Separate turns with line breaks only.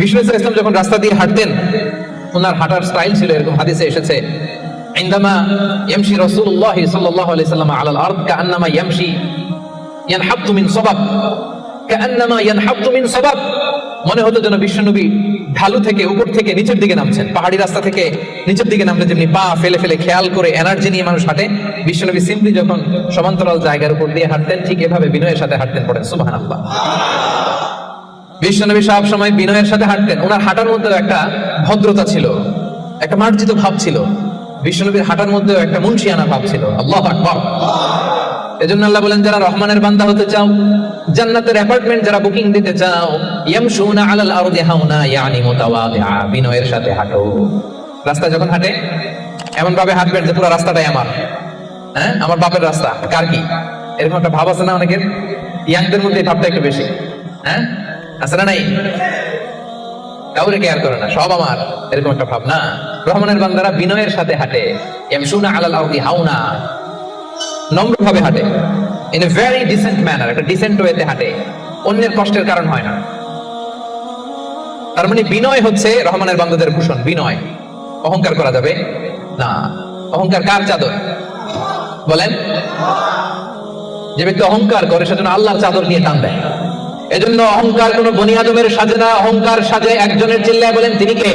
বিষ্ণু ইসা ইসলাম যখন রাস্তা দিয়ে হাঁটতেন ওনার হাঁটার স্টাইল ছিল এরকম হাদিসে এসেছে عندما يمشي رسول الله صلى الله عليه وسلم على الارض كانما يمشي ينحط من صبب كانما ينحط من صبب মনে হতো যেন বিশ্বনবী ঢালু থেকে উপর থেকে নিচের দিকে নামছেন পাহাড়ি রাস্তা থেকে নিচের দিকে নামলে যেমনি পা ফেলে ফেলে খেয়াল করে এনার্জি নিয়ে মানুষ হাঁটে বিশ্বনবী সিম্পলি যখন সমান্তরাল জায়গার উপর দিয়ে হাঁটতেন ঠিক এভাবে বিনয়ের সাথে হাঁটতেন পড়েন সুবহানাল্লাহ বিশ্বনবী সব সময় বিনয়ের সাথে হাঁটতেন। ওনার হাঁটার মধ্যেও একটা ভদ্রতা ছিল, একটা মার্জিত ভাব ছিল। বিশ্বনবীর হাঁটার মধ্যেও একটা মুন্সিয়ানা ভাব ছিল। আল্লাহ আকবার। এজন্য আল্লাহ বলেন, যারা রহমানের বান্দা হতে চাও, জান্নাতের অ্যাপার্টমেন্ট যারা বুকিং দিতে চাও ইয়ামশুনা আলাল আরদি হাউনা, ইয়ানি মুতাওয়াদিআ। বিনয়ের সাথে হাঁটো। রাস্তা যখন হাঁটে এমন ভাবে হাঁটবেন যে পুরো রাস্তাটাই আমার। হ্যাঁ? আমার বাপের রাস্তা। কার কি? এরকম একটা ভাব আছে না অনেকের? ইয়াংদের মধ্যে এই ভাবটা একটু বেশি। হ্যাঁ? আছে নাই? কাউরে কেয়ার করে না, সব আমার। এরকম একটা ভাব না রহমানের বান্দারা বিনয়ের সাথে হাঁটে। ইয়ামশুনা আলাল আরদি হাউনা নম্রভাবে হাঁটে। In a very decent manner একটা ডিসেন্ট ওয়েতে হাঁটে। অন্যের কষ্টের কারণ হয় না। তার মানে বিনয় হচ্ছে রহমানের বান্দাদের ভূষণ, বিনয়। অহংকার করা যাবে? না। অহংকার কার চাদর? বলেন। যে ব্যক্তি অহংকার করে, সেজন্য আল্লাহর চাদর নিয়ে টান দেয়। এজন্য অহংকার কোন বনিয়াদমের সাজে না অহংকার সাজে একজনের চিল্লায় বলেন তিনি কে?